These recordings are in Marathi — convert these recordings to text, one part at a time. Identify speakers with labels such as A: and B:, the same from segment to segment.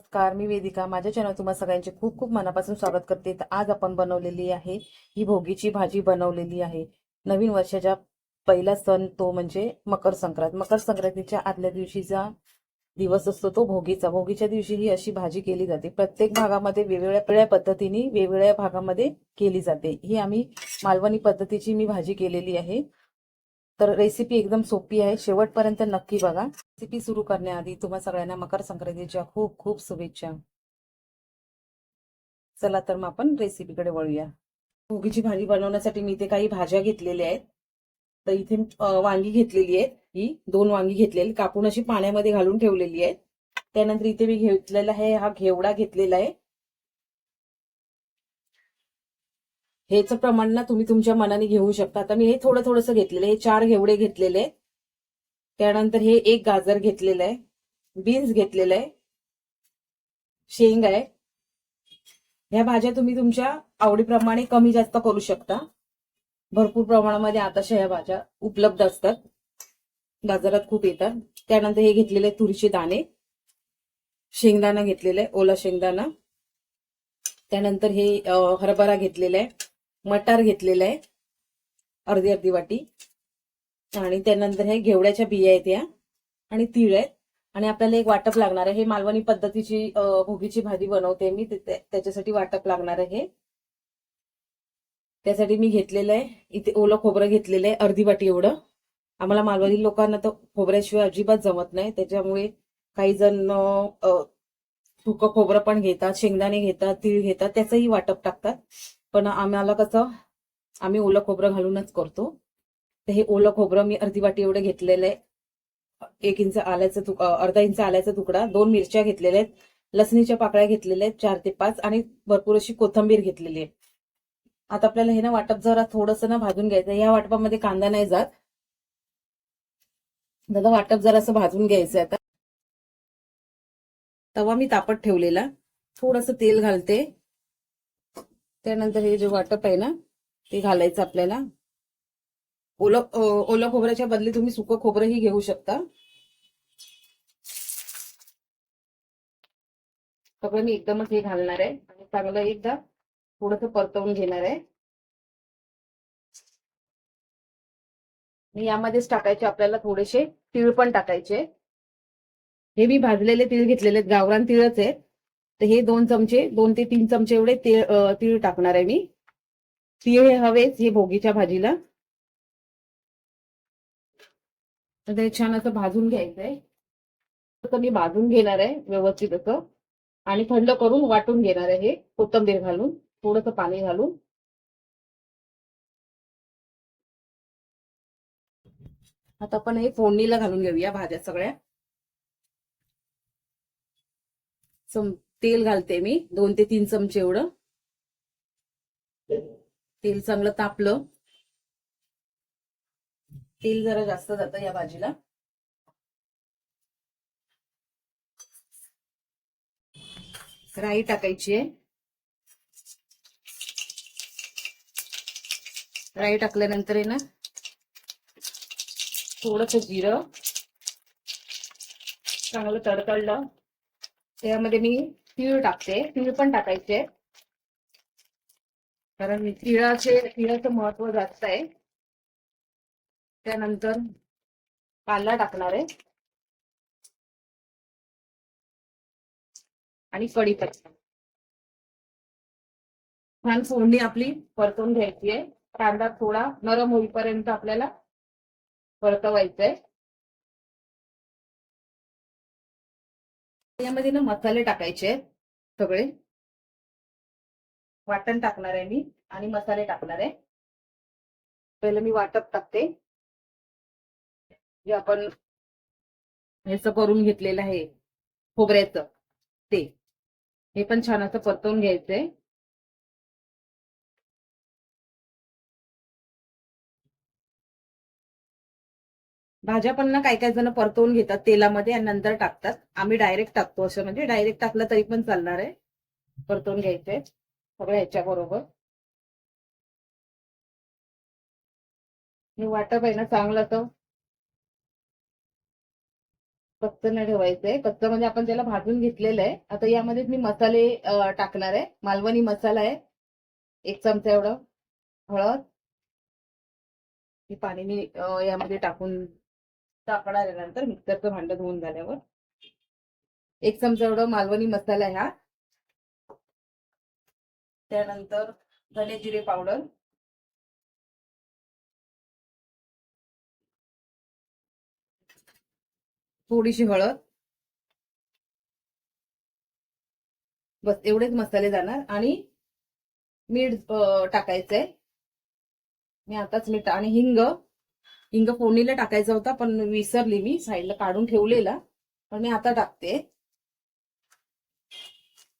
A: नमस्कार मी वेदिका. माझ्या चॅनल तुम्हा सगळ्यांचे खूप खूप मनापासून स्वागत करते. तर आज आपण बनवलेली आहे ही भोगीची भाजी बनवलेली आहे. नवीन वर्षाचा पहिला सण तो म्हणजे मकर संक्रांत. मकर संक्रांतीच्या आदल्या दिवशीचा दिवस असतो तो भोगीचा. भोगीच्या दिवशी ही अशी भाजी केली जाते. प्रत्येक भागामध्ये वेगवेगळ्या पद्धतीने वेगवेगळ्या भागामध्ये केली जाते. ही आम्ही मालवणी पद्धतीची मी भाजी केलेली आहे. तर रेसिपी एकदम सोपी आहे. शेवटपर्यंत नक्की बघा. रेसिपी सुरू करण्याआधी तुम्हा सगळ्यांना मकर संक्रांतीच्या खूप खूप शुभेच्छा. चला तर मग आपण रेसिपीकडे वळूया. भोगीची भाजी बनवण्यासाठी मी इथे काही भाज्या घेतलेल्या आहेत. तर इथे वांगी घेतलेली आहेत. ही दोन वांगी घेतलेली. कापून अशी पाण्यामध्ये घालून ठेवलेली आहेत. त्यानंतर इथे मी घेतलेला आहे हा घेवडा घेतलेला आहे. हेच प्रमाण ना तुम्ही तुमच्या मनाने घेऊ शकता. आता मी हे थोडं थोडंसं घेतलेलं हे चार घेवडे घेतलेले त्यानंतर हे एक गाजर घेतलेलं आहे. बीन्स घेतलेलं आहे. शेंग आहे ह्या भाज्या तुम्ही तुमच्या आवडीप्रमाणे कमी जास्त करू शकता. भरपूर प्रमाणामध्ये आताशा ह्या भाज्या उपलब्ध असतात. बाजारात खूप येतात. त्यानंतर हे घेतलेले तुरीचे दाणे. शेंगदाणा घेतलेला आहे ओला शेंगदाणा. त्यानंतर हे हरभरा घेतलेला आहे मटार घेतलेलं आहे. अर्धी अर्धी वाटी. आणि त्यानंतर हे घेवड्याच्या बिया आहेत या. आणि तीळ आहेत. आणि आपल्याला एक वाटप लागणार आहे. हे मालवणी पद्धतीची भोगीची भाजी बनवते मी. त्याच्यासाठी वाटप लागणार आहे त्यासाठी मी घेतलेलं आहे. इथे ओलं खोबरं घेतलेलं आहे. अर्धी वाटी एवढं. आम्हाला मालवणी लोकांना तर खोबऱ्याशिवाय अजिबात जमत नाही. त्याच्यामुळे काही जण सुकं खोबरं पण घेतात शेंगदाणे घेतात तीळ घेतात. त्याचंही वाटप टाकतात. पण आम्हाला कसं आम्ही ओलं खोबरं घालूनच करतो. तर हे ओलं खोबरं मी अर्धी वाटी एवढे घेतलेलं आहे एक इंच आल्याचा तुक अर्धा इंच आल्याचा तुकडा दोन मिरच्या घेतलेल्या आहेत. लसणीच्या पाकळ्या घेतलेल्या आहेत चार ते पाच आणि भरपूर अशी कोथंबीर घेतलेली आहे. आता आपल्याला हे ना वाटप जरा थोडंसं ना भाजून घ्यायचं या वाटपामध्ये कांदा नाही जात. दादा वाटप जरा असं भाजून घ्यायचं आता. तवा मी तापत ठेवलेला. थोडस तेल घालते. त्यानंतर हे जे वाटप आहे ना ते घालायचं आपल्याला. ओलं ओलं खोबऱ्याच्या बदली तुम्ही सुकं खोबरंही घेऊ शकता. सगळं मी एकदमच हे घालणार आहे आणि चांगलं एकदा थोडस परतवून घेणार आहे. आणि यामध्येच टाकायचे आपल्याला थोडेसे तीळ पण टाकायचे. हे मी भाजलेले तीळ घेतलेले आहेत गावरान तीळच आहेत. तर हे दोन चमचे दोन ते तीन चमचे एवढे तीळ तीळ टाकणार आहे मी. तीळ हे हवेच हे भोगीच्या भाजीला. तर ते छान असं भाजून घ्यायचंय. तसं मी भाजून घेणार आहे व्यवस्थित असं. आणि थंड करून वाटून घेणार आहे हे कोथंबीर घालून थोडस पाणी घालून. आता आपण हे फोडणीला घालून घेऊया भाज्या सगळ्या. सम- तेल घालते मी दोन ते तीन चमचे एवढं. तेल चांगलं तापलं. तेल जरा जास्त जातं या भाजीला. राई टाकायची आहे. राई टाकल्यानंतर आहे ना थोडस जिरं. चांगलं तडतडलं. त्यामध्ये मी तीळ टाकते. तीळ पण टाकायचे. कारण तिळाचे तिळाचं महत्त्व जास्त आहे. त्यानंतर कांदा टाकणार आहे. आणि कढीपत्ता. छान फोडणी आपली परतून घ्यायची आहे. कांदा थोडा नरम होईपर्यंत आपल्याला परतवायचा आहे यामध्ये ना मसाले टाकायचे आहेत सगळे. वाटण टाकणार आहे मी आणि मसाले टाकणार आहे. पहिलं मी वाटप टाकते. जे आपण ह्याच करून घेतलेलं आहे खोबऱ्याचं ते. हे पण छान असं परतवून घ्यायचंय. भाज्या पण ना काही काही जण परतवून घेतात तेलामध्ये आणि नंतर टाकतात. आम्ही डायरेक्ट टाकतो असं म्हणजे डायरेक्ट टाकलं तरी पण चालणार आहे. परतवून घ्यायचंय सगळं ह्याच्या बरोबर वाटप आहे ना चांगलं तर. कच्च नाही ठेवायचंय कच्च म्हणजे आपण त्याला भाजून घेतलेलं आहे. आता यामध्ये मी मसाले टाकणार आहे. मालवणी मसाला आहे. एक चमचा एवढं. हळद. हे पाणी मी यामध्ये टाकून टाकणार आहे नंतर मिक्सरचं भांडं धुवून झाल्यावर. एक चमचा एवढं मालवणी मसाला ह्या. हा त्यानंतर धने जिरे पावडर. थोडीशी हळद. बस एवढेच मसाले जाणार आणि मीठ टाकायचंय. मी आताच मीठ आणि हिंग हिंग फोडणीला टाकायचा होता पण विसरली मी. साईडला काढून ठेवलेला. पण मी आता टाकते.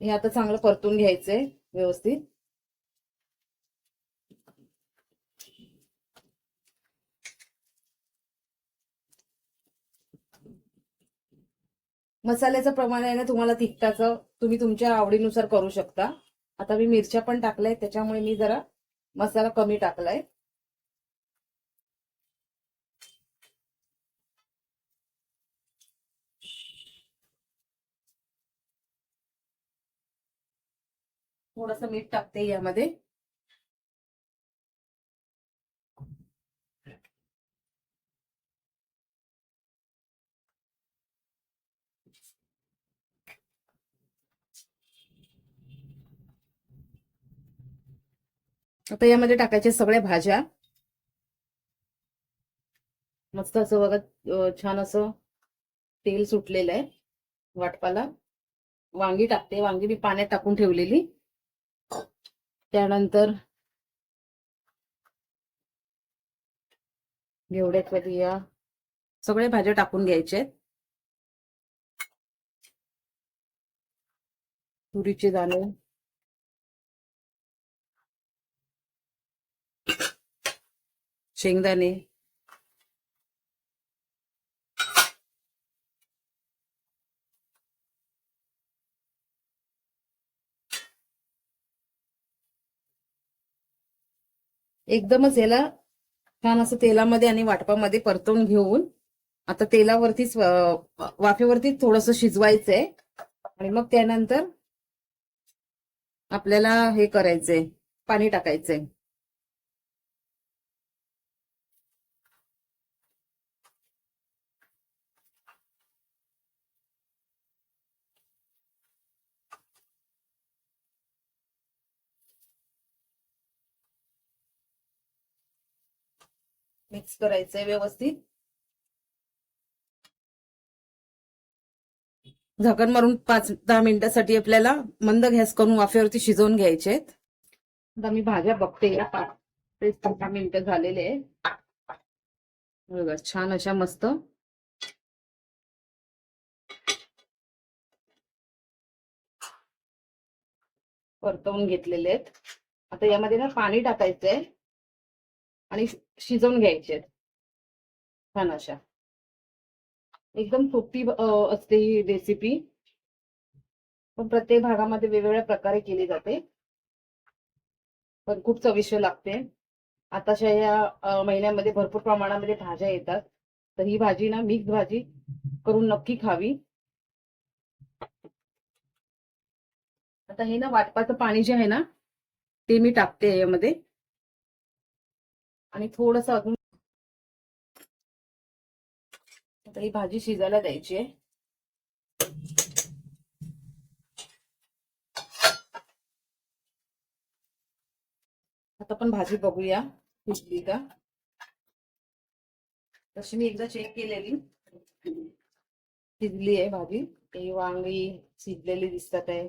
A: हे आता चांगलं परतून घ्यायचंय व्यवस्थित. मसाल्याचं प्रमाण आहे ना तुम्हाला तिखटाचं तुम्ही तुमच्या आवडीनुसार करू शकता. आता मी मिरच्या पण टाकल्या त्याच्यामुळे मी जरा मसाला कमी टाकलाय. थोडस मीठ टाकते यामध्ये. आता यामध्ये टाकायच्या सगळ्या भाज्या. मस्त असं बघा छान असं तेल सुटलेलं आहे वाटपाला. वांगी टाकते वांगी मी पाण्यात टाकून ठेवलेली. त्यानंतर घेवड्याच्या बिया सगळ्या भाज्या टाकून घ्यायचे. तुरीचे दाणे. शेंगदाणे. एकदमच याला छान असं तेलामध्ये आणि वाटपामध्ये परतवून घेऊन आता तेलावरतीच वाफेवरतीच थोडस शिजवायचंय. आणि मग त्यानंतर आपल्याला हे करायचंय पाणी टाकायचंय. मिक्स करायचंय व्यवस्थित. झाकण मारून पाच दहा मिनिटासाठी आपल्याला मंद गॅस करून वाफेवरती शिजवून घ्यायचे आहेत. आता मी भाज्या बघते. या पाच ते दहा मिनिटं झालेले आहेत. छान अशा मस्त. परतवून घेतलेले आहेत. आता यामध्ये ना पाणी टाकायचंय. आणि शिजवून घ्यायचे. आहेत छान अशा. एकदम सोपी असते ही रेसिपी पण प्रत्येक भागामध्ये वेगवेगळ्या प्रकारे केली जाते. पण खूप चविष्ट लागते. आताच्या या महिन्यामध्ये भरपूर प्रमाणामध्ये भाज्या येतात. तर ही भाजी ना मिक्स भाजी करून नक्की खावी. आता हे ना वाटपाचं पाणी जे आहे ना ते मी टाकते यामध्ये. आणि थोडस अजून आता ही भाजी शिजायला द्यायची आहे. आता पण भाजी बघूया शिजली का. तशी मी एकदा चेक केलेली. शिजली आहे भाजी. ते वांगी शिजलेली दिसतात आहे.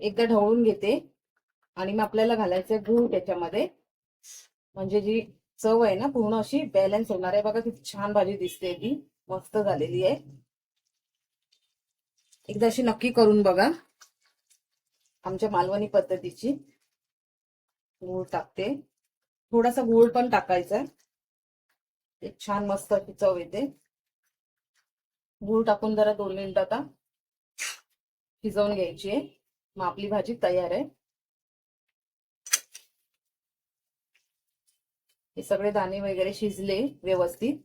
A: एकदा ढवळून घेते. आणि मग आपल्याला घालायचं गूळ त्याच्यामध्ये. म्हणजे जी चव आहे ना पूर्ण अशी बॅलन्स होणार आहे. बघा किती छान भाजी दिसते ती. मस्त झालेली आहे. एकदा अशी नक्की करून बघा. आमच्या मालवणी पद्धतीची. गूळ टाकते. थोडासा गूळ पण टाकायचा एक छान मस्त अशी चव येते. गूळ टाकून जरा दोन मिनिट आता शिजवून घ्यायची आहे. मग आपली भाजी तयार आहे. हे सगळे दाणे वगैरे शिजले व्यवस्थित.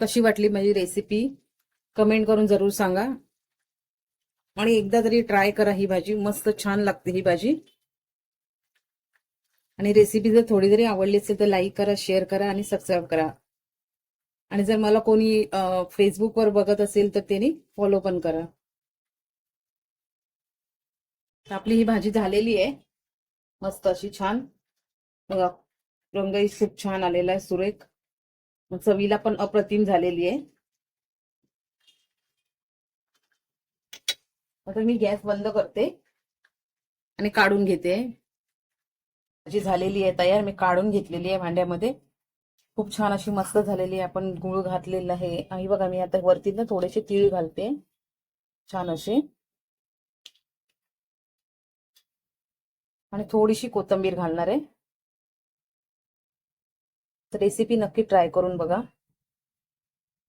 A: कशी वाटली माझी रेसिपी कमेंट करून जरूर सांगा. आणि एकदा तरी ट्राय करा ही भाजी. मस्त छान लागते ही भाजी. आणि रेसिपी जर थोडी जरी आवडली असेल तर लाईक करा शेअर करा आणि सबस्क्राईब करा. आणि जर मला कोणी फेसबुकवर बघत असेल तर त्यांनी फॉलो पण करा. आपली ही भाजी झालेली आहे. मस्त अशी छान. बघा रंगही खूप छान आलेला आहे सुरेख. चवीला पण अप्रतिम झालेली आहे. आता मी गॅस बंद करते आणि काढून घेते. भाजी झालेली आहे तयार. मी काढून घेतलेली आहे भांड्यामध्ये. खूप छान अशी मस्त झालेली आहे. आपण गुळ घातलेला आहे. आणि बघा मी आता वरती ना थोडेसे तीळ घालते. छान असे. आणि थोडीशी कोथंबीर घालणार आहे. तर रेसिपी नक्की ट्राय करून बघा.